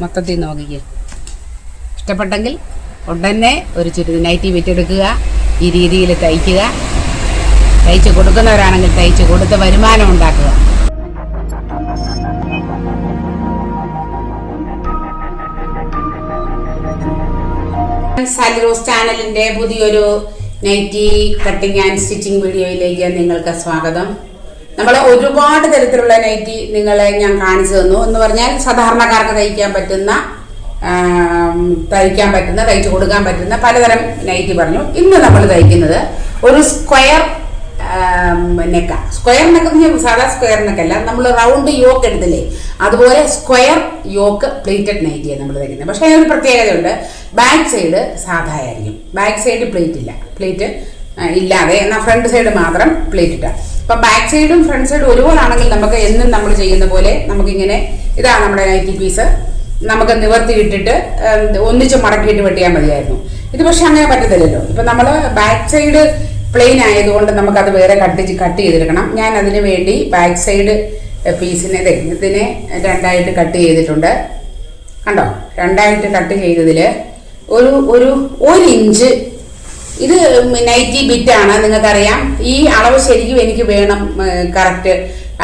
മൊത്തത്തിൽ നോക്കിക്കേ. ഇഷ്ടപ്പെട്ടെങ്കിൽ ഉടനെ ഒരു ചുരിദ് നൈറ്റി വിറ്റെടുക്കുക ഈ രീതിയിൽ തയ്ക്കുക. തയ്ച്ച് കൊടുക്കുന്നവരാണെങ്കിൽ തയ്ച്ച് കൊടുത്ത് വരുമാനം ഉണ്ടാക്കുക. സാലിറോസ് ചാനലിന്റെ പുതിയൊരു നൈറ്റി കട്ടിങ് ആൻഡ് സ്റ്റിച്ചിങ് വീഡിയോയിലേക്ക് നിങ്ങൾക്ക് സ്വാഗതം. നമ്മൾ ഒരുപാട് തരത്തിലുള്ള നൈറ്റി നിങ്ങളെ ഞാൻ കാണിച്ചു തന്നു. എന്ന് പറഞ്ഞാൽ സാധാരണക്കാർക്ക് തയ്ക്കാൻ പറ്റുന്ന തയ്ക്കാൻ പറ്റുന്ന തയ്ച്ചു കൊടുക്കാൻ പറ്റുന്ന പലതരം നൈറ്റി പറഞ്ഞു. ഇന്ന് നമ്മൾ തയ്ക്കുന്നത് ഒരു സ്ക്വയർ നെക്ക. സ്ക്വയർ നെക്ക് എന്ന് സാധാ സ്ക്വയർ നെക്കല്ല. നമ്മൾ റൗണ്ട് യോക്ക് എടുത്തില്ലേ? അതുപോലെ സ്ക്വയർ യോക്ക് പ്ലേറ്റഡ് നൈറ്റിയാണ് നമ്മൾ തയ്ക്കുന്നത്. പക്ഷേ അതിനൊരു പ്രത്യേകതയുണ്ട്. ബാക്ക് സൈഡ് സാധാ ആയിരിക്കും ബാക്ക് സൈഡ് പ്ലേറ്റ് ഇല്ല പ്ലേറ്റ് ഇല്ലാതെ. എന്നാൽ ഫ്രണ്ട് സൈഡ് മാത്രം പ്ലേറ്റ് ഇട്ടാം. അപ്പം ബാക്ക് സൈഡും ഫ്രണ്ട് സൈഡും ഒരുപോലാണെങ്കിൽ നമുക്ക് എന്നും നമ്മൾ ചെയ്യുന്ന പോലെ നമുക്കിങ്ങനെ ഇതാണ് നമ്മുടെ നൈറ്റി പീസ് നമുക്ക് നിവർത്തി ഇട്ടിട്ട് ഏം, ഒന്നിച്ച് മടക്കിയിട്ട് വെട്ടിയാൽ മതിയായിരുന്നു. ഇത് പക്ഷെ അങ്ങനെ പറ്റത്തില്ലല്ലോ. ഇപ്പൊ നമ്മൾ ബാക്ക് സൈഡ് പ്ലെയിൻ ആയതുകൊണ്ട് നമുക്ക് അത് വേറെ കട്ട് കട്ട് ചെയ്തെടുക്കണം. ഞാൻ അതിന് വേണ്ടി ബാക്ക് സൈഡ് പീസിനെ ഇതിനെ രണ്ടായിട്ട് കട്ട് ചെയ്തിട്ടുണ്ട്. കണ്ടോ? രണ്ടായിട്ട് കട്ട് ചെയ്തതിൽ ഒരു ഒരു ഒരു ഇഞ്ച് ഇത് നൈറ്റി ബിറ്റ് ബിറ്റാണ് നിങ്ങൾക്കറിയാം. ഈ അളവ് ശരിക്കും എനിക്ക് വേണം കറക്റ്റ്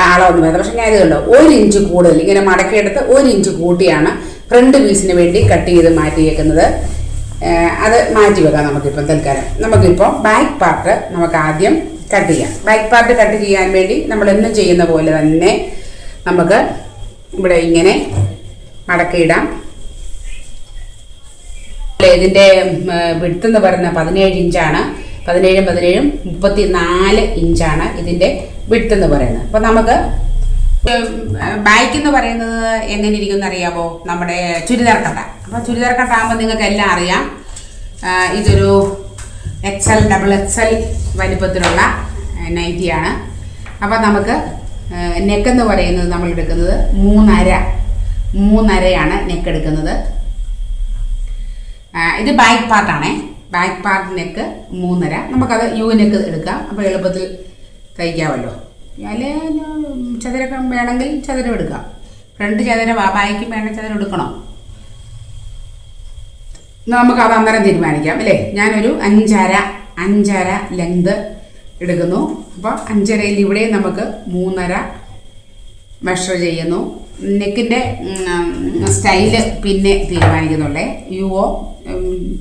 അളവൊന്നും വേണം പക്ഷെ ഞാൻ ഇത് കണ്ടോ ഒരു ഇഞ്ച് കൂടുതൽ ഇങ്ങനെ മടക്കിയെടുത്ത് ഒരു ഇഞ്ച് കൂട്ടിയാണ് ഫ്രണ്ട് പീസിന് വേണ്ടി കട്ട് ചെയ്ത് മാറ്റിയേക്കുന്നത്. അത് മാറ്റി വെക്കാം നമുക്കിപ്പം തൽക്കാലം. നമുക്കിപ്പോൾ ബാക്ക് പാർട്ട് നമുക്ക് ആദ്യം കട്ട് ചെയ്യാം. ബാക്ക് പാർട്ട് കട്ട് ചെയ്യാൻ വേണ്ടി നമ്മൾ എന്നും ചെയ്യുന്ന പോലെ തന്നെ നമുക്ക് ഇവിടെ ഇങ്ങനെ മടക്കിയിടാം. ഇതിന്റെ വിടുത്ത് എന്ന് പറയുന്നത് പതിനേഴ് ഇഞ്ചാണ്. പതിനേഴും പതിനേഴും മുപ്പത്തി നാല് ഇഞ്ചാണ് ഇതിന്റെ വിടുത്ത് എന്ന് പറയുന്നത്. അപ്പൊ നമുക്ക് ബാക്ക് എന്ന് പറയുന്നത് എങ്ങനെ ഇരിക്കും അറിയാമോ? നമ്മുടെ ചുരിദാർ കട്ട. അപ്പൊ ചുരിദാർ കട്ട ആകുമ്പോൾ നിങ്ങൾക്ക് എല്ലാം അറിയാം ഇതൊരു X L double X L വലിപ്പത്തിലുള്ള നൈറ്റിയാണ് അപ്പൊ നമുക്ക് നെക്ക് എന്ന് പറയുന്നത് നമ്മൾ എടുക്കുന്നത് മൂന്നര. മൂന്നരയാണ് നെക്ക് എടുക്കുന്നത്. ഇത് ബാക്ക് പാർട്ടാണേ ബാക്ക് പാർട്ട് നെക്ക് മൂന്നര. നമുക്കത് യു നെക്ക് എടുക്കാം. അപ്പോൾ എളുപ്പത്തിൽ തയ്ക്കാമല്ലോ. അല്ലെങ്കിൽ ചതുരക്കം വേണമെങ്കിൽ ചതുരം എടുക്കാം. ഫ്രണ്ട് ചതുരം ബാക്കും വേണമെങ്കിൽ ചതുരം എടുക്കണം. നമുക്ക് അത് അന്നേരം തീരുമാനിക്കാം അല്ലേ? ഞാനൊരു അഞ്ചര അഞ്ചര ലെങ്ത് എടുക്കുന്നു. അപ്പോൾ അഞ്ചരയിൽ ഇവിടെ നമുക്ക് മൂന്നര മെഷർ ചെയ്യുന്നു. നെക്കിന്റെ സ്റ്റൈൽ പിന്നെ തീരുമാനിക്കുന്നുള്ളേ യുവോ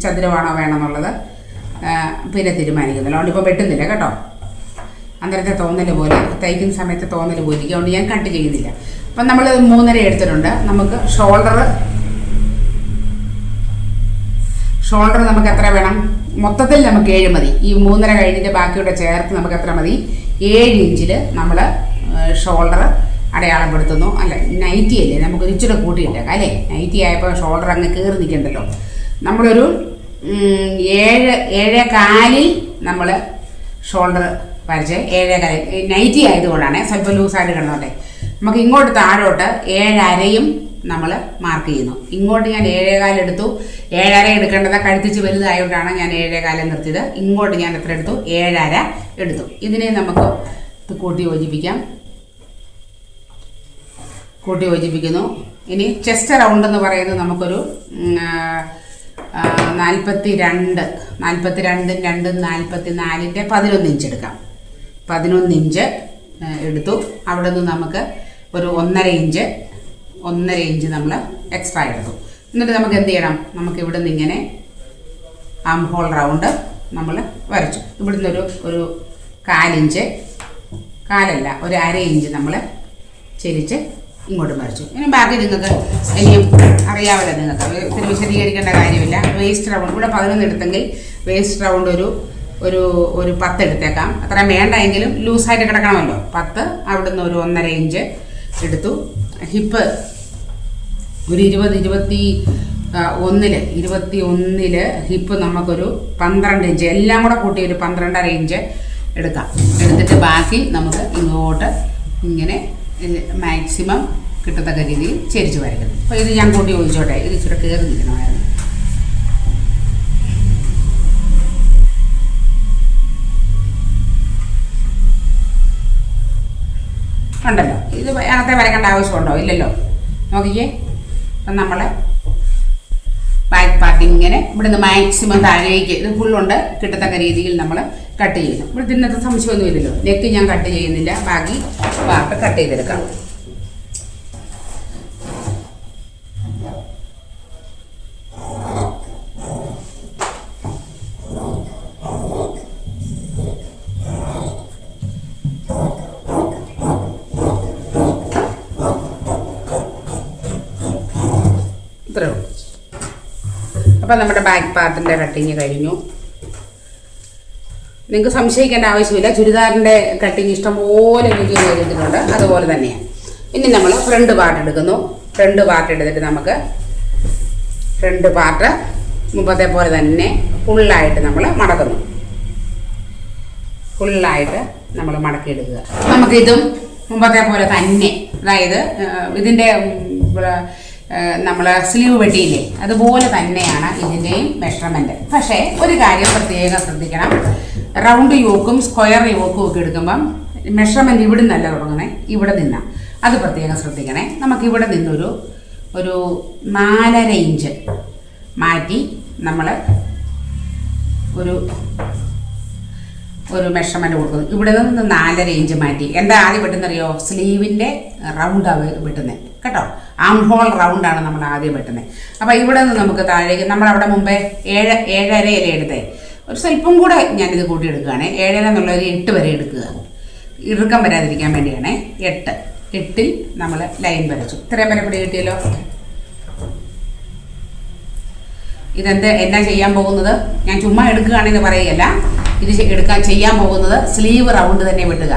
ചതുരമാണോ വേണമെന്നുള്ളത് പിന്നെ തീരുമാനിക്കുന്നില്ല അതുകൊണ്ട് ഇപ്പോൾ വെട്ടുന്നില്ല കേട്ടോ. അന്നേരത്തെ തോന്നൽ പോലെ തയ്ക്കുന്ന സമയത്ത് തോന്നൽ പോലെ അതുകൊണ്ട് ഞാൻ കട്ട് ചെയ്യുന്നില്ല. അപ്പം നമ്മൾ മൂന്നര എടുത്തിട്ടുണ്ട്. നമുക്ക് ഷോൾഡർ ഷോൾഡർ നമുക്ക് എത്ര വേണം? മൊത്തത്തിൽ നമുക്ക് ഏഴ് മതി. ഈ മൂന്നര കഴിഞ്ഞിട്ട് ബാക്കിയുടെ ചേർത്ത് നമുക്ക് എത്ര മതി? ഏഴ് ഇഞ്ചിൽ നമ്മൾ ഷോൾഡർ അടയാളപ്പെടുത്തുന്നു. അല്ല നൈറ്റി അല്ലേ? നമുക്ക് ഇച്ചിരി കൂട്ടിയിട്ടേക്കാം അല്ലേ? നൈറ്റി ആയപ്പോൾ ഷോൾഡർ അങ്ങ് കയറി നിൽക്കണ്ടല്ലോ. നമ്മളൊരു ഏഴ് ഏഴേ കാലിൽ നമ്മൾ ഷോൾഡർ വരച്ച് ഏഴേ കാലിൽ നൈറ്റി ആയതുകൊണ്ടാണ് സ്വല്പം ലൂസായിട്ട് കിടന്നോട്ടെ. നമുക്ക് ഇങ്ങോട്ട് താഴോട്ട് ഏഴരയും നമ്മൾ മാർക്ക് ചെയ്യുന്നു. ഇങ്ങോട്ട് ഞാൻ ഏഴേകാലം എടുത്തു. ഏഴര എടുക്കേണ്ടത് കഴുത്തിച്ച് വലുതായതുകൊണ്ടാണ് ഞാൻ ഏഴേകാലം നിർത്തിയത്. ഇങ്ങോട്ട് ഞാൻ എത്ര എടുത്തു? ഏഴര എടുത്തു. ഇതിനെ നമുക്ക് കൂട്ടി യോജിപ്പിക്കാം. കൂട്ടി യോജിപ്പിക്കുന്നു ഇനി ചെസ്റ്റ് റൗണ്ട് എന്ന് പറയുന്നത് നമുക്കൊരു നാൽപ്പത്തി രണ്ട് നാൽപ്പത്തി രണ്ടും രണ്ടും നാൽപ്പത്തി നാലിന്റെ പതിനൊന്ന് ഇഞ്ച് എടുക്കാം. പതിനൊന്ന് ഇഞ്ച് എടുത്തു. അവിടെ നിന്ന് നമുക്ക് ഒരു ഒന്നര ഇഞ്ച് ഒന്നര ഇഞ്ച് നമ്മൾ എക്സ്ട്രാ എടുത്തു. എന്നിട്ട് നമുക്ക് എന്ത് ചെയ്യണം? നമുക്ക് ഇവിടെ നിന്ന് ഇങ്ങനെ ആം ഹോൾ റൗണ്ട് നമ്മൾ വരച്ചു. ഇവിടുന്ന് ഒരു ഒരു കാലിഞ്ച് കാലല്ല ഒരു അര ഇഞ്ച് നമ്മൾ ചെരിച്ച് ഇങ്ങോട്ട് വരച്ചു ഇനി ബാക്കി നിങ്ങൾക്ക് ഇനിയും അറിയാമല്ലോ നിങ്ങൾക്ക്. ഒത്തിരി വിശദീകരിക്കേണ്ട കാര്യമില്ല. വേസ്റ്റ് റൗണ്ട് ഇവിടെ പതിനൊന്ന് എടുത്തെങ്കിൽ വേസ്റ്റ് റൗണ്ട് ഒരു ഒരു ഒരു പത്ത് എടുത്തേക്കാം. അത്ര വേണ്ട എങ്കിലും ലൂസായിട്ട് കിടക്കണമല്ലോ. പത്ത് അവിടുന്ന് ഒരു ഒന്നര ഇഞ്ച് എടുത്തു. ഹിപ്പ് ഒരു ഇരുപത് ഇരുപത്തി ഒന്നിൽ ഇരുപത്തി ഒന്നിൽ ഹിപ്പ് നമുക്കൊരു പന്ത്രണ്ട് ഇഞ്ച് എല്ലാം കൂടെ കൂട്ടി ഒരു പന്ത്രണ്ടര ഇഞ്ച് എടുക്കാം. എടുത്തിട്ട് ബാക്കി നമുക്ക് ഇങ്ങോട്ട് ഇങ്ങനെ മാക്സിമം കിട്ടത്തക്ക രീതിയിൽ ചെരിച്ച് വരയ്ക്കുന്നത് അപ്പോൾ ഇത് ഞാൻ കൂട്ടി ചോദിച്ചോട്ടെ? ഇത് ഇച്ചിരി കയറി നിൽക്കണമായിരുന്നു ഉണ്ടല്ലോ. ഇത് അകത്തെ വരയ്ക്കേണ്ട ആവശ്യമുണ്ടോ? ഇല്ലല്ലോ. നോക്കിക്കേ. അപ്പം നമ്മൾ ബാക്ക് പാർട്ട് ഇങ്ങനെ ഇവിടുന്ന് മാക്സിമം താഴേക്ക് ഇത് ഫുള്ളുണ്ട് കിട്ടത്തക്ക രീതിയിൽ നമ്മൾ കട്ട് ചെയ്യുന്നു ഇവിടെ തിന്നത്തെ സംശയമൊന്നും ഇല്ലല്ലോ നെക്ക് ഞാൻ കട്ട് ചെയ്യുന്നില്ല. ബാക്കി പാർട്ട് കട്ട് ചെയ്തെടുക്കാം. ഇത്രേ ഉള്ളൂ. അപ്പോൾ നമ്മുടെ ബാക്ക് പാർട്ടിന്റെ കട്ടിങ് കഴിഞ്ഞു. നിങ്ങൾക്ക് സംശയിക്കേണ്ട ആവശ്യമില്ല. ചുരിദാറിന്റെ കട്ടിങ് ഇഷ്ടംപോലെ എനിക്ക് ചെയ്തിട്ടുണ്ട് അതുപോലെ തന്നെയാണ് ഇനി നമ്മൾ ഫ്രണ്ട് പാർട്ട് എടുക്കുന്നു. ഫ്രണ്ട് പാർട്ട് എടുത്തിട്ട് നമുക്ക് ഫ്രണ്ട് പാർട്ട് മുമ്പത്തെ പോലെ തന്നെ ഫുള്ളായിട്ട് നമ്മൾ മടക്കുന്നു. ഫുള്ളായിട്ട് നമ്മൾ മടക്കിയെടുക്കുക നമുക്കിതും മുമ്പത്തെ പോലെ തന്നെ. അതായത് ഇതിന്റെ നമ്മൾ സ്ലീവ് വെട്ടിയില്ലേ അതുപോലെ തന്നെയാണ് ഇതിന്റെയും മെഷർമെന്റ് പക്ഷേ ഒരു കാര്യം പ്രത്യേകം ശ്രദ്ധിക്കണം. റൗണ്ട് യോക്കും സ്ക്വയർ യോക്കും ഒക്കെ എടുക്കുമ്പം മെഷർമെന്റ് ഇവിടെ നിന്നല്ല തുടങ്ങണേ ഇവിടെ നിന്നാണ് അത് പ്രത്യേകം ശ്രദ്ധിക്കണേ. നമുക്ക് ഇവിടെ നിന്നൊരു ഒരു നാലര ഇഞ്ച് മാറ്റി നമ്മൾ ഒരു ഒരു മെഷർമെന്റ് കൊടുക്കുന്നു. ഇവിടെ നിന്ന് നാലര ഇഞ്ച് മാറ്റി. എന്താ ആദ്യം വെട്ടുന്നറിയോ സ്ലീവിന്റെ റൗണ്ടാണ് വെട്ടുന്നത് കേട്ടോ? ആം ഹോൾ റൗണ്ടാണ് നമ്മൾ ആദ്യം വെട്ടുന്നത് അപ്പോൾ ഇവിടെ നിന്ന് നമുക്ക് താഴേക്ക് നമ്മൾ അവിടെ മുമ്പേ ഏഴ് ഏഴരയില എടുത്തേ. ഒരു സ്വല്പം കൂടെ ഞാനിത് കൂട്ടി എടുക്കുകയാണ്. ഏഴര എന്നുള്ള ഒരു എട്ട് വരെ എടുക്കുക. ഇറുക്കം വരാതിരിക്കാൻ വേണ്ടിയാണ്. എട്ട്. എട്ടിൽ നമ്മൾ ലൈൻ വരച്ചു. ഇത്രയും വരെ പിടി കിട്ടിയല്ലോ. ഇതെന്ത്? എന്നാ ചെയ്യാൻ പോകുന്നത്? ഞാൻ ചുമ്മാ എടുക്കുകയാണെന്ന് പറയുകയല്ല. ഇത് എടുക്കാൻ ചെയ്യാൻ പോകുന്നത് സ്ലീവ് റൗണ്ട് തന്നെ വെട്ടുക.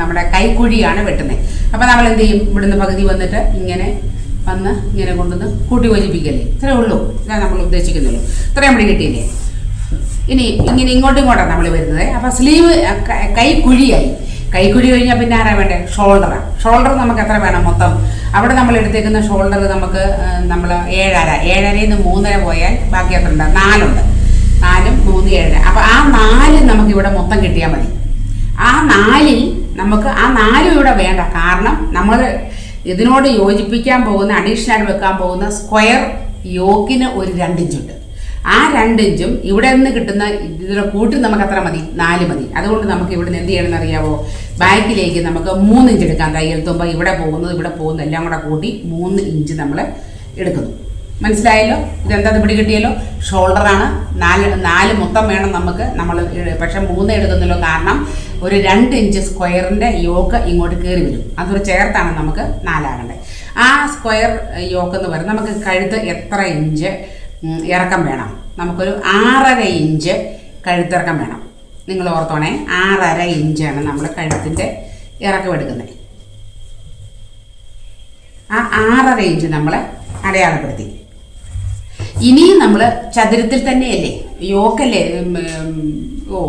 നമ്മുടെ കൈക്കുഴിയാണ് വെട്ടുന്നത്. അപ്പോൾ നമ്മൾ എന്ത് ചെയ്യും? ഇവിടുന്ന് പകുതി വന്നിട്ട് ഇങ്ങനെ വന്ന് ഇങ്ങനെ കൊണ്ടുവന്ന് കൂട്ടി വലിപ്പിക്കല്ലേ ഇത്രേ ഉള്ളൂ. ഇതാ നമ്മൾ ഉദ്ദേശിക്കുന്നുള്ളൂ. ഇത്രയും നമ്മൾ കിട്ടിയില്ലേ? ഇനി ഇങ്ങനെ ഇങ്ങോട്ടും ഇങ്ങോട്ടാണ് നമ്മൾ വരുന്നത്. അപ്പോൾ സ്ലീവ് കൈക്കുഴിയായി. കൈക്കുഴി കഴിഞ്ഞാൽ പിന്നെ ആരാ വേണ്ടേ? ഷോൾഡറാണ് ഷോൾഡർ നമുക്ക് എത്ര വേണം മൊത്തം? അവിടെ നമ്മൾ എടുത്തേക്കുന്ന ഷോൾഡർ നമുക്ക് നമ്മൾ ഏഴര. ഏഴരയിൽ നിന്ന് മൂന്നര പോയാൽ ബാക്കി എത്ര ഉണ്ട് നാലുണ്ട്. നാലും മൂന്ന് ഏഴ്. അപ്പൊ ആ നാല് നമുക്ക് ഇവിടെ മൊത്തം കിട്ടിയാൽ മതി. ആ നാലിൽ നമുക്ക് ആ നാലും ഇവിടെ വേണ്ട. കാരണം നമ്മൾ ഇതിനോട് യോജിപ്പിക്കാൻ പോകുന്ന അഡീഷണൽ വെക്കാൻ പോകുന്ന സ്ക്വയർ യോക്കിന് ഒരു രണ്ടിഞ്ചുണ്ട്. ആ രണ്ടിഞ്ചും ഇവിടെ നിന്ന് കിട്ടുന്ന ഇതിനെ കൂട്ടി നമുക്ക് അത്ര മതി? നാല് മതി. അതുകൊണ്ട് നമുക്ക് ഇവിടെ നിന്ന് എന്ത് ചെയ്യണമെന്ന് അറിയാവോ? ബാക്കിലേക്ക് നമുക്ക് മൂന്ന് ഇഞ്ച് എടുക്കാം തയ്യൽ തുമ്പ ഇവിടെ പോകുന്നത് ഇവിടെ പോകുന്നത് എല്ലാം കൂടെ കൂട്ടി മൂന്ന് ഇഞ്ച് നമ്മൾ എടുക്കുന്നു. മനസ്സിലായല്ലോ? ഇതെന്താ പിടി കിട്ടിയല്ലോ? ഷോൾഡറാണ് നാല് നാല് മൊത്തം വേണം നമുക്ക്. നമ്മൾ പക്ഷെ മൂന്ന് എടുക്കുന്നല്ലോ കാരണം ഒരു രണ്ട് ഇഞ്ച് സ്ക്വയറിന്റെ യോക്ക് ഇങ്ങോട്ട് കയറി വരും. അതൊരു ചേർത്താണ് നമുക്ക് നാലാകേണ്ടത് ആ സ്ക്വയർ യോക്ക് എന്ന് പറയുന്നത് നമുക്ക് കഴുത്ത് എത്ര ഇഞ്ച് ഇറക്കം വേണം. നമുക്കൊരു ആറര ഇഞ്ച് കഴുത്തിറക്കം വേണം. നിങ്ങൾ ഓർത്തോണേ? ആറര ഇഞ്ചാണ് നമ്മൾ കഴുത്തിന്റെ ഇറക്കം എടുക്കുന്നത്. ആ ആറര ഇഞ്ച് നമ്മൾ അടയാളപ്പെടുത്തി. ഇനിയും നമ്മൾ ചതുരത്തിൽ തന്നെയല്ലേ? യോക്കല്ലേ? ഓ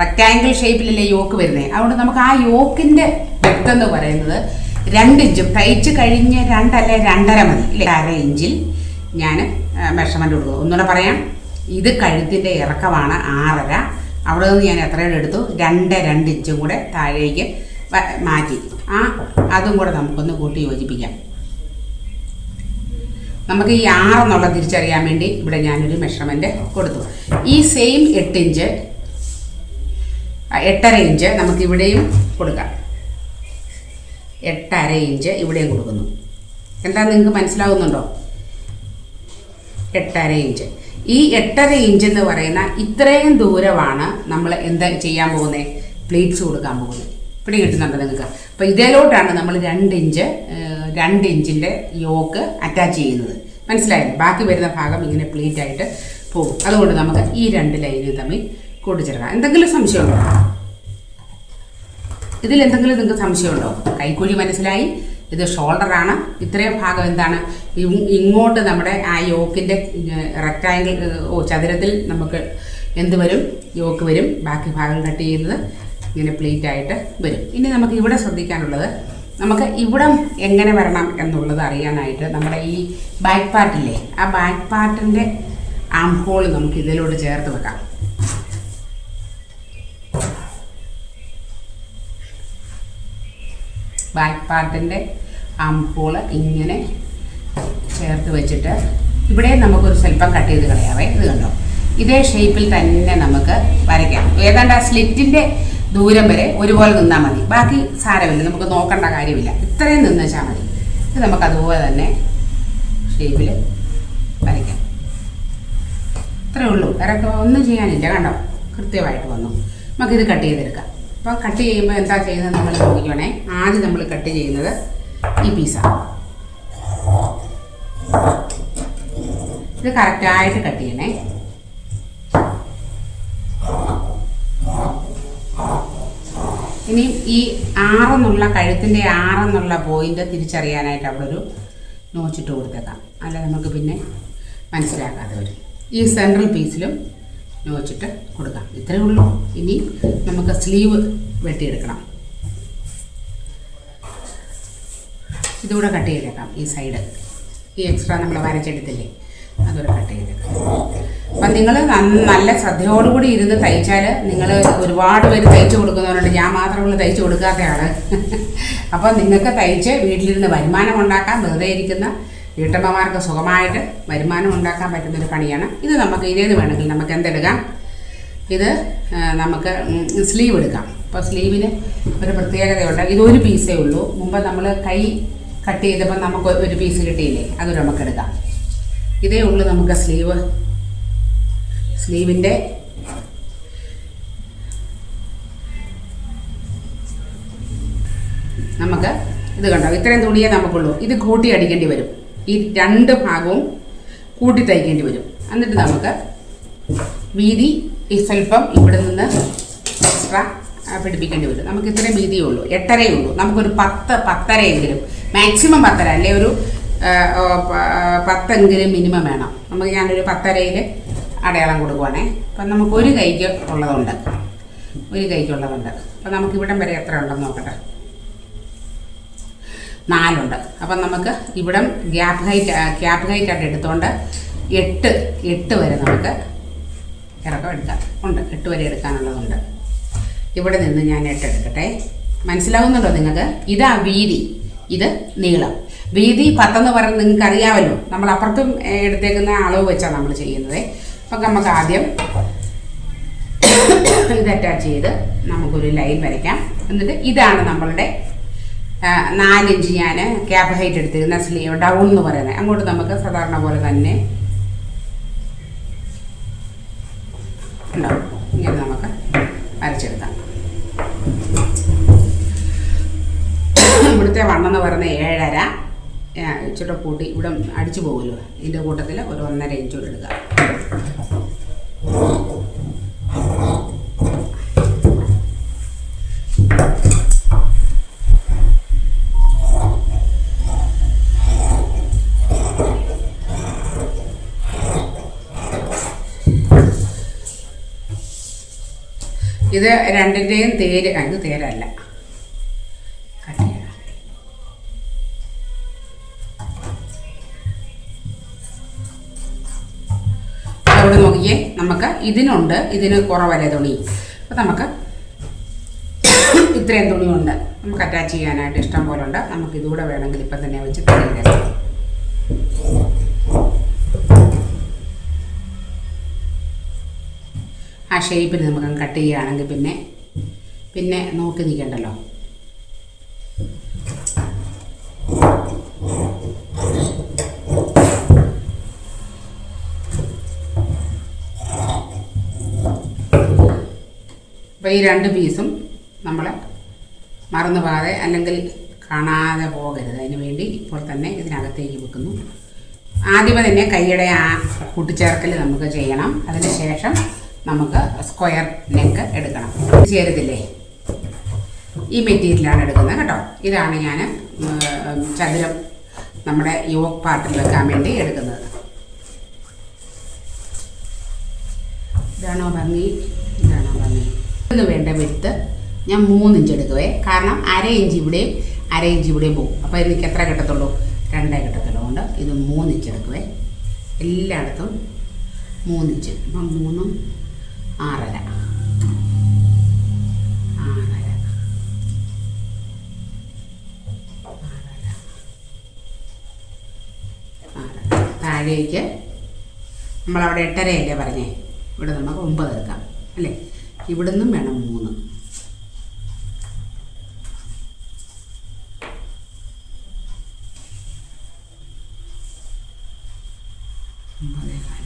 റെക്റ്റാങ്കിൾ ഷേപ്പിലല്ലേ യോക്ക് വരുന്നത് അതുകൊണ്ട് നമുക്ക് ആ യോക്കിന്റെ ഡെപ്ത് എന്ന് പറയുന്നത് രണ്ട് ഇഞ്ചും തയ്ച്ച് കഴിഞ്ഞ് രണ്ടല്ല രണ്ടര മതി. ഇല്ലേ? അര ഇഞ്ചിൽ ഞാൻ മെഷർമെന്റ് കൊടുക്കും ഒന്നുകൂടെ പറയാം. ഇത് കഴുത്തിന്റെ ഇറക്കമാണ് ആറര. അവിടെ നിന്ന് ഞാൻ എത്രയുടെ എടുത്തു? രണ്ട് രണ്ട് ഇഞ്ചും കൂടെ താഴേക്ക് മാറ്റി. ആ അതും കൂടെ നമുക്കൊന്ന് കൂട്ടി യോജിപ്പിക്കാം. നമുക്ക് ഈ ആറെന്നുള്ള തിരിച്ചറിയാൻ വേണ്ടി ഇവിടെ ഞാനൊരു മെഷർമെന്റ് കൊടുത്തു. ഈ സെയിം എട്ട് ഇഞ്ച് എട്ടര ഇഞ്ച് നമുക്ക് ഇവിടെയും കൊടുക്കാം. എട്ടര ഇഞ്ച് ഇവിടെയും കൊടുക്കുന്നു. എന്താ നിങ്ങൾക്ക് മനസ്സിലാവുന്നുണ്ടോ? എട്ടര ഇഞ്ച്. ഈ എട്ടര ഇഞ്ച് എന്ന് പറയുന്ന ഇത്രയും ദൂരമാണ് നമ്മൾ എന്താ ചെയ്യാൻ പോകുന്നത്? പ്ലേറ്റ്സ് കൊടുക്കാൻ പോകുന്നത്. പിടി കിട്ടുന്നുണ്ടോ നിങ്ങൾക്ക്? അപ്പോൾ ഇതിലോട്ടാണ് നമ്മൾ രണ്ട് ഇഞ്ച് രണ്ട് ഇഞ്ചിന്റെ യോക്ക് അറ്റാച്ച് ചെയ്യുന്നത്. മനസ്സിലായില്ലേ? ബാക്കി വരുന്ന ഭാഗം ഇങ്ങനെ പ്ലേറ്റ് ആയിട്ട് പോകും. അതുകൊണ്ട് നമുക്ക് ഈ രണ്ട് ലൈനും തമ്മിൽ കൂട്ടിച്ചേർക്കാം. എന്തെങ്കിലും സംശയമുണ്ടോ? ഇതിൽ എന്തെങ്കിലും നിങ്ങൾക്ക് സംശയമുണ്ടോ? കൈക്കുഴി മനസ്സിലായി? ഇത് ഷോൾഡറാണ് ഇത്രയും ഭാഗം എന്താണ്? ഇങ്ങോട്ട് നമ്മുടെ ആ യോക്കിന്റെ റെക്റ്റാങ്കിൾ ഓ ചതുരത്തിൽ നമുക്ക് എന്ത് വരും? യോക്ക് വരും. ബാക്കി ഭാഗം കട്ട് ചെയ്യുന്നത് ഇങ്ങനെ പ്ലേറ്റ് ആയിട്ട് വരും. ഇനി നമുക്ക് ഇവിടെ ശ്രദ്ധിക്കാനുള്ളത് നമുക്ക് ഇവിടം എങ്ങനെ വരണം എന്നുള്ളത് അറിയാനായിട്ട് നമ്മുടെ ഈ ബാക്ക് പാർട്ടില്ലേ ആ ബാക്ക് പാർട്ടിന്റെ ആം ഹോൾ നമുക്ക് ഇതിലോട്ട് ചേർത്ത് വെക്കാം. ബാക്ക് പാർട്ടിന്റെ ആം ഹോൾ ഇങ്ങനെ ചേർത്ത് വെച്ചിട്ട് ഇവിടെ നമുക്കൊരു സ്വല്പം കട്ട് ചെയ്ത് കളയാവേ. ഇത് കണ്ടോ? ഇതേ ഷേപ്പിൽ തന്നെ നമുക്ക് വരയ്ക്കാം. ഏതാണ്ട് ആ സ്ലിറ്റിന്റെ ദൂരം വരെ ഒരുപോലെ നിന്നാൽ മതി. ബാക്കി സാരമില്ല. നമുക്ക് നോക്കേണ്ട കാര്യമില്ല. ഇത്രയും നിന്നുവെച്ചാൽ മതി. ഇത് നമുക്ക് അതുപോലെ തന്നെ ഷേപ്പിൽ വരയ്ക്കാം. ഇത്രയേ ഉള്ളൂ. വേറെ ഒന്നും ചെയ്യാനില്ല. കണ്ടോ? കൃത്യമായിട്ട് വന്നു. നമുക്കിത് കട്ട് ചെയ്തെടുക്കാം. അപ്പോൾ കട്ട് ചെയ്യുമ്പോൾ എന്താ ചെയ്യുന്നത് നമ്മൾ നോക്കിക്കോണേ ആദ്യം നമ്മൾ കട്ട് ചെയ്യുന്നത് ഈ പീസാണ് ഇത് കറക്റ്റായിട്ട് കട്ട് ചെയ്യണേ. ഇനി ഈ ആറെന്നുള്ള കഴുത്തിന്റെ ആറെന്നുള്ള പോയിന്റ് തിരിച്ചറിയാനായിട്ട് അവിടെ ഒരു നോച്ചിട്ട് കൊടുത്തേക്കാം. അല്ല? നമുക്ക് പിന്നെ മനസ്സിലാക്കാതെ വരും ഈ സെൻട്രൽ പീസിലും നോച്ചിട്ട് കൊടുക്കാം. ഇത്രയേ ഉള്ളൂ. ഇനി നമുക്ക് സ്ലീവ് വെട്ടിയെടുക്കണം. ഇതുകൂടെ കട്ട് ചെയ്തേക്കാം. ഈ സൈഡ് ഈ എക്സ്ട്രാ നമ്മൾ വരച്ചെടുത്തില്ലേ? അതുകൂടെ കട്ട് ചെയ്തേക്കാം. അപ്പം നിങ്ങൾ നല്ല ശ്രദ്ധയോടുകൂടി ഇരുന്ന് തയ്ച്ചാൽ നിങ്ങൾ ഒരുപാട് പേര് തയ്ച്ചു കൊടുക്കുന്നവരുണ്ട്. ഞാൻ മാത്രമുള്ള തയ്ച്ചു കൊടുക്കാത്തയാണ് അപ്പം നിങ്ങൾക്ക് തയ്ച്ച് വീട്ടിലിരുന്ന് വരുമാനം ഉണ്ടാക്കാൻ വെറുതെ ഇരിക്കുന്ന വീട്ടമ്മമാർക്ക് സുഖമായിട്ട് വരുമാനം ഉണ്ടാക്കാൻ പറ്റുന്നൊരു പണിയാണ്. ഇത് നമുക്ക് ഇതേത് വേണമെങ്കിൽ നമുക്ക് എന്തെടുക്കാം? ഇത് നമുക്ക് സ്ലീവ് എടുക്കാം. അപ്പോൾ സ്ലീവിന് ഒരു പ്രത്യേകതയുണ്ട്. ഇതൊരു പീസേ ഉള്ളൂ. മുമ്പ് നമ്മൾ കൈ കട്ട് ചെയ്തപ്പോൾ നമുക്ക് ഒരു പീസ് കിട്ടിയില്ലേ? നമുക്ക് എടുക്കാം. ഇതേ ഉള്ളൂ നമുക്ക് സ്ലീവ് സ്ലീവിന്റെ നമുക്ക് ഇത് കണ്ടോ? ഇത്രയും തുണിയേ നമുക്കുള്ളൂ. ഇത് കൂട്ടി അടിക്കേണ്ടി വരും. ഈ രണ്ട് ഭാഗവും കൂട്ടി തയ്ക്കേണ്ടി വരും. എന്നിട്ട് നമുക്ക് വീതി ഈ സ്വല്പം ഇവിടെ നിന്ന് എക്സ്ട്രാ പിടിപ്പിക്കേണ്ടി വരും. നമുക്ക് ഇത്രയും വീതിയേ ഉള്ളൂ. എട്ടരയേ ഉള്ളൂ. നമുക്കൊരു പത്ത് പത്തരയെങ്കിലും മാക്സിമം പത്തര അല്ലെ ഒരു പത്തെങ്കിലും മിനിമം വേണം. നമുക്ക് ഞാനൊരു പത്തരയിൽ അടയാളം കൊടുക്കുവാണേ. അപ്പം നമുക്ക് ഒരു കൈക്ക് ഉള്ളതുണ്ട്. ഒരു കൈക്കുള്ളതുണ്ട് അപ്പം നമുക്ക് ഇവിടം വരെ എത്ര ഉണ്ടെന്ന് നോക്കട്ടെ. നാലുണ്ട്. അപ്പം നമുക്ക് ഇവിടം ഗ്യാപ്പ് ഹൈറ്റ് ഗ്യാപ്പ് ഹൈറ്റ് ആയിട്ട് എടുത്തുകൊണ്ട് എട്ട് എട്ട് വരെ നമുക്ക് ഇറക്കം എടുക്കാം. ഉണ്ട്. എട്ട് വരെ എടുക്കാനുള്ളതുണ്ട്. ഇവിടെ നിന്ന് ഞാൻ എട്ട് എടുക്കട്ടെ. മനസ്സിലാവുന്നുണ്ടോ നിങ്ങൾക്ക്? ഇതാ വീതി. ഇത് നീളം. വീതി പത്തെന്ന് പറയുന്നത് നിങ്ങൾക്ക് അറിയാമല്ലോ നമ്മൾ അപ്പുറത്തും എടുത്തേക്കുന്ന അളവ് വെച്ചാണ് നമ്മൾ ചെയ്യുന്നത്. അപ്പം നമുക്ക് ആദ്യം ഇത് അറ്റാച്ച് ചെയ്ത് നമുക്കൊരു ലൈൻ വരയ്ക്കാം. എന്നിട്ട് ഇതാണ് നമ്മളുടെ നാലിഞ്ച് ഞാൻ ക്യാപ് ഹൈറ്റ് എടുത്തിരുന്ന സ്ലീവ് ഡൗൺ എന്ന് പറയുന്നത്. അങ്ങോട്ട് നമുക്ക് സാധാരണ പോലെ തന്നെ ഇങ്ങനെ നമുക്ക് വരച്ചെടുക്കാം. ഇവിടുത്തെ വണ്ണം എന്ന് പറയുന്നത് ഏഴര ഇച്ചിട്ട് കൂട്ടി ഇവിടെ അടിച്ചു പോകുമല്ലോ ഇതിന്റെ കൂട്ടത്തിൽ ഒരു ഒന്നര ഇഞ്ചൂടെ എടുക്കാം. ഇത് രണ്ടിന്റെയും തേര് അത് തേരല്ല. അവിടെ നോക്കിയേ നമുക്ക് ഇതിനുണ്ട് ഇതിന് കുറവല്ലേ തുണി. അപ്പം നമുക്ക് ഇത്രയും തുണിയുണ്ട്. നമുക്ക് അറ്റാച്ച് ചെയ്യാനായിട്ട് ഇഷ്ടം പോലെ ഉണ്ട് നമുക്ക് ഇതുകൂടെ വേണമെങ്കിൽ ഇപ്പം തന്നെ വെച്ച് തയ്യാറാക്കാം ഷേപ്പിന് നമുക്ക് കട്ട് ചെയ്യുകയാണെങ്കിൽ പിന്നെ പിന്നെ നോക്കി നിൽക്കണ്ടല്ലോ. അപ്പോൾ ഈ രണ്ട് പീസും നമ്മൾ മറന്നു പോകാതെ അല്ലെങ്കിൽ കാണാതെ പോകരുത്. അതിന് വേണ്ടി ഇപ്പോൾ തന്നെ ഇതിനകത്തേക്ക് വെക്കുന്നു. ആദ്യമേ തന്നെ കൈയുടെ ആ കൂട്ടിച്ചേർക്കൽ നമുക്ക് ചെയ്യണം. അതിന് ശേഷം നമുക്ക് സ്ക്വയർ നെക്ക് എടുക്കണം. ചേരുതില്ലേ ഈ മെറ്റീരിയലാണ് എടുക്കുന്നത് കേട്ടോ. ഇതാണ് ഞാൻ ചതുരം നമ്മുടെ യോഗ് പാർട്ടിൽ വെക്കാൻ വേണ്ടി എടുക്കുന്നത്. ഇതാണോ ഭംഗി? ഇതാണോ ഭംഗി? ഇത് വേണ്ട വിടുത്ത് ഞാൻ മൂന്നിഞ്ച് എടുക്കുവേ. കാരണം അര ഇഞ്ച് ഇവിടെയും അര ഇഞ്ച് ഇവിടെയും പോകും. അപ്പോൾ എനിക്ക് എത്ര കിട്ടത്തുള്ളൂ? രണ്ടേ കിട്ടത്തുള്ളൂ. കൊണ്ട് ഇത് മൂന്നിഞ്ച് എടുക്കുവേ. എല്ലായിടത്തും മൂന്നിഞ്ച് അപ്പം മൂന്നും ആറര. താഴേക്ക് നമ്മളവിടെ എട്ടരയല്ലേ പറഞ്ഞേ? ഇവിടെ നമുക്ക് ഒമ്പത് എടുക്കാം അല്ലേ? ഇവിടുന്നും വേണം മൂന്ന് ഒമ്പതേ കാൽ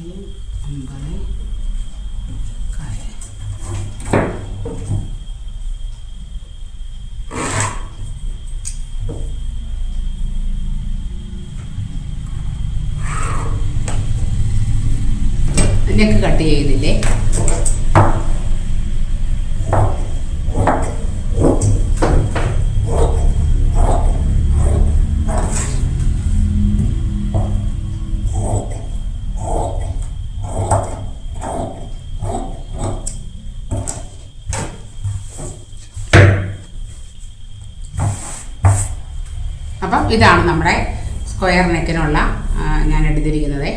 ഈ ഒമ്പത് കാൽ നെക്ക് കട്ട് ചെയ്തില്ലേ അപ്പം ഇതാണ് നമ്മുടെ സ്ക്വയർ നെക്കിനുള്ള ഞാൻ എടുത്തിരിക്കുന്നത്.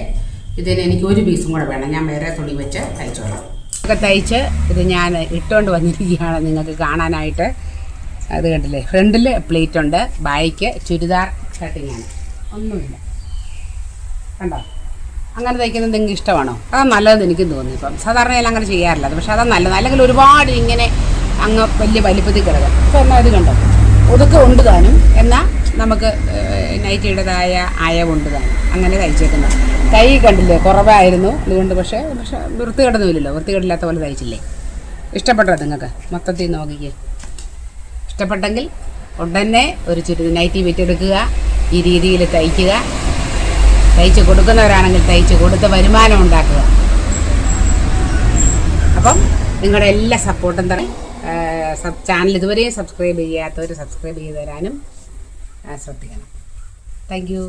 ഇതിന് എനിക്ക് ഒരു പീസും കൂടെ വേണം. ഞാൻ വേറെ തുണി വെച്ച് തയ്ച്ചോളാം. ഒക്കെ തയ്ച്ച് ഇത് ഞാൻ ഇട്ടുകൊണ്ട് വന്നിരിക്കുകയാണ് നിങ്ങൾക്ക് കാണാനായിട്ട്. അത് കണ്ടില്ലേ? ഫ്രണ്ടിൽ പ്ലേറ്റ് ഉണ്ട്. ബായ്ക്ക് ചുരിദാർ കട്ടിങ്ങാണ് ഒന്നുമില്ല. കണ്ടോ? അങ്ങനെ തയ്ക്കുന്നത് നിങ്ങൾക്ക് ഇഷ്ടമാണോ? അതാ നല്ലതെന്ന് എനിക്കും തോന്നി ഇപ്പം. സാധാരണ എല്ലാം അങ്ങനെ ചെയ്യാറില്ല. പക്ഷെ അതാ നല്ലത്. അല്ലെങ്കിൽ ഒരുപാട് ഇങ്ങനെ അങ്ങ് വലിയ വലിപ്പത്തിൽ കിടക്കും. ഇപ്പം എന്നാൽ ഇത് കണ്ടോ? ഒതുക്കം ഉണ്ട് താനും. എന്നാൽ നമുക്ക് നൈറ്റിയുടേതായ അയവുണ്ട് തന്നെ അങ്ങനെ തയ്ച്ചേക്കുന്നത് കൈ കണ്ടില്ലേ കുറവായിരുന്നു. അതുകൊണ്ട് പക്ഷേ പക്ഷേ വൃത്തികേടൊന്നുമില്ലല്ലോ വൃത്തികേടില്ലാത്ത പോലെ തയ്ച്ചില്ലേ ഇഷ്ടപ്പെട്ടോ നിങ്ങൾക്ക്? മൊത്തത്തിൽ നോക്കിക്കേ. ഇഷ്ടപ്പെട്ടെങ്കിൽ ഉടനെ ഒരു ചുരി നൈറ്റി വിറ്റെടുക്കുക ഈ രീതിയിൽ തയ്ക്കുക. തയ്ച്ച് കൊടുക്കുന്നവരാണെങ്കിൽ തയ്ച്ച് കൊടുത്ത് വരുമാനം ഉണ്ടാക്കുക. അപ്പം നിങ്ങളുടെ എല്ലാ സപ്പോർട്ടും തന്നെ ചാനൽ ഇതുവരെയും സബ്സ്ക്രൈബ് ചെയ്യാത്തവർ സബ്സ്ക്രൈബ് ചെയ്ത് തരാനും ശ്രദ്ധിക്കണം. Thank you